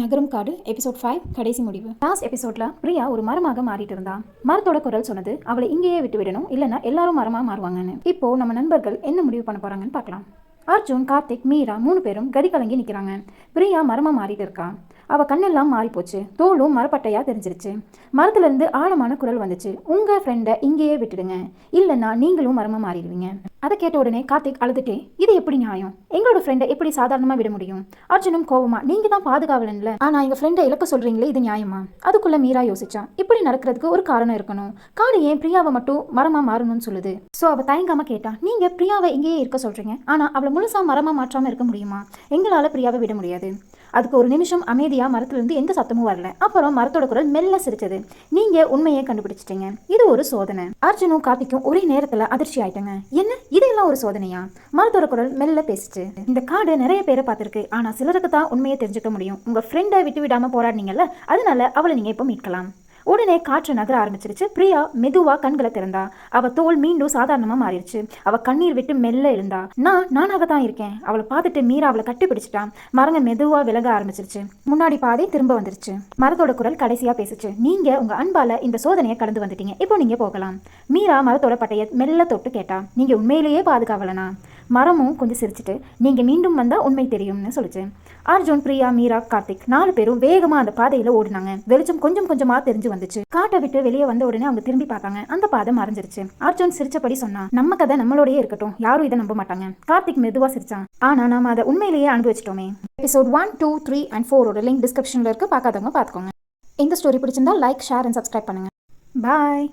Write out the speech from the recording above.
நகரும் காடு episode five கடைசி முடிவு. லாஸ்ட் எபிசோட்ல பிரியா ஒரு மரமாக மாறிட்டு இருந்தா. மரத்தோட குரல் சொன்னது அவளை இங்கேயே விட்டு விடணும். இல்லைன்னா எல்லாரும் மரமா மாறுவாங்கன்னு. இப்போ நம்ம நண்பர்கள் என்ன முடிவு பண்ண போறாங்கன்னு பார்க்கலாம். அர்ஜுன் கார்த்திக் மீரா மூணு பேரும் கதி கலங்கி நிற்கிறாங்க பிரியா மரமா மாறிட்டு இருக்கா. அவ கண்ணெல்லாம் மாறி போச்சு தோலும் மரப்பட்டையா தெரிஞ்சிருச்சு. மரத்துல இருந்து ஆழமான குரல் வந்துச்சு. உங்க ஃப்ரெண்டை இங்கேயே விட்டுடுங்க. இல்லைன்னா நீங்களும் மரமா மாறிடுவீங்க. அதை கேட்ட உடனே கார்த்திக் அழுதுட்டே இது எப்படி நியாயம்? எங்களோட ஃப்ரெண்டை எப்படி சாதாரணமா விட முடியும்? அர்ஜுனும் கோவமா நீங்க தான் பாதுகாவலன்ல. ஆனா எங்க ஃப்ரெண்டை இழக்க சொல்றீங்களே இது நியாயமா? அதுக்குள்ள மீரா யோசிச்சா இப்படி நடக்கிறதுக்கு ஒரு காரணம் இருக்கணும். காடு ஏன் பிரியாவை மட்டும் மரமா மாறணும்னு சொல்லுது? சோ அவ தயங்காம கேட்டா நீங்க பிரியாவை இங்கேயே இருக்க சொல்றீங்க. ஆனா அவளை முழுசா மரமா மாற்றாம இருக்க முடியுமா? எங்களால பிரியாவை விட முடியாது. அதுக்கு ஒரு நிமிஷம் அமைதியாக மரத்துலேருந்து எந்த சத்தமும் வரல. அப்புறம் மரத்தோட குரல் மெல்ல சிரிச்சது. நீங்க உண்மையை கண்டுபிடிச்சிட்டீங்க. இது ஒரு சோதனை. அர்ஜுனும் கார்த்திக்கும் ஒரே நேரத்தில் அதிர்ச்சி ஆயிட்டாங்க. என்ன? இதெல்லாம் ஒரு சோதனையா? மரத்தோட குரல் மெல்ல பேசிச்சு. இந்த காடு நிறைய பேரை பார்த்துருக்கு. ஆனால் சிலருக்கு தான் உண்மையை தெரிஞ்சுக்க முடியும். உங்க ஃப்ரெண்டை விட்டு விடாம போராடினீங்கல்ல அதனால அவளை நீங்க இப்போ மீட்கலாம். உடனே காற்று நகர ஆரம்பிச்சிருச்சு. பிரியா மெதுவா கண்களை திறந்தா. அவ தோல் மீண்டும் சாதாரணமா மாறிடுச்சு. அவ கண்ணீர் விட்டு மெல்ல இருந்தா நான் நானாக தான் இருக்கேன். அவளை பார்த்துட்டு மீரா அவளை கட்டி பிடிச்சிட்டான் மரங்க மெதுவா விலக ஆரம்பிச்சிருச்சு. முன்னாடி பாதை திரும்ப வந்துருச்சு. மரத்தோட குரல் கடைசியா பேசுச்சு. நீங்க உங்க அன்பால இந்த சோதனையை கடந்து வந்துட்டீங்க. இப்போ நீங்க போகலாம். மீரா மரத்தோட பட்டைய மெல்ல தொட்டு கேட்டா. நீங்க உண்மையிலேயே பாதுகாவலனா? மரமும் கொஞ்சம் சிரிச்சிட்டு நீங்கள் மீண்டும் வந்தால் உண்மை தெரியும்னு சொல்லிச்சு. அர்ஜுன் பிரியா மீரா கார்த்திக் நாலு பேரும் வேகமாக அந்த பாதையில் ஓடினாங்க. வெளிச்சம் கொஞ்சம் கொஞ்சமாக தெரிஞ்சு வந்துச்சு. காட்டை விட்டு வெளியே வந்த உடனே அவங்க திரும்பி பார்த்தாங்க. அந்த பாதை மறைஞ்சிருச்சு. அர்ஜுன் சிரிச்சபடி சொன்னா நம்ம கதை நம்மளோடயே இருக்கட்டும். யாரும் இதை நம்ப மாட்டாங்க. கார்த்திக் மெதுவாக சிரிச்சான். ஆனால் நம்ம அதை உண்மையிலேயே அனுபவிச்சிட்டோமே. Episode one two three and ஃபோரோட லிங்க் டிஸ்கிரிப்ஷனில் இருக்கு. பார்க்காதவங்க பார்த்துக்கோங்க. இந்த ஸ்டோரி பிடிச்சிருந்தா லைக் ஷேர் அண்ட் சப்ஸ்கிரைப் பண்ணுங்க. பாய்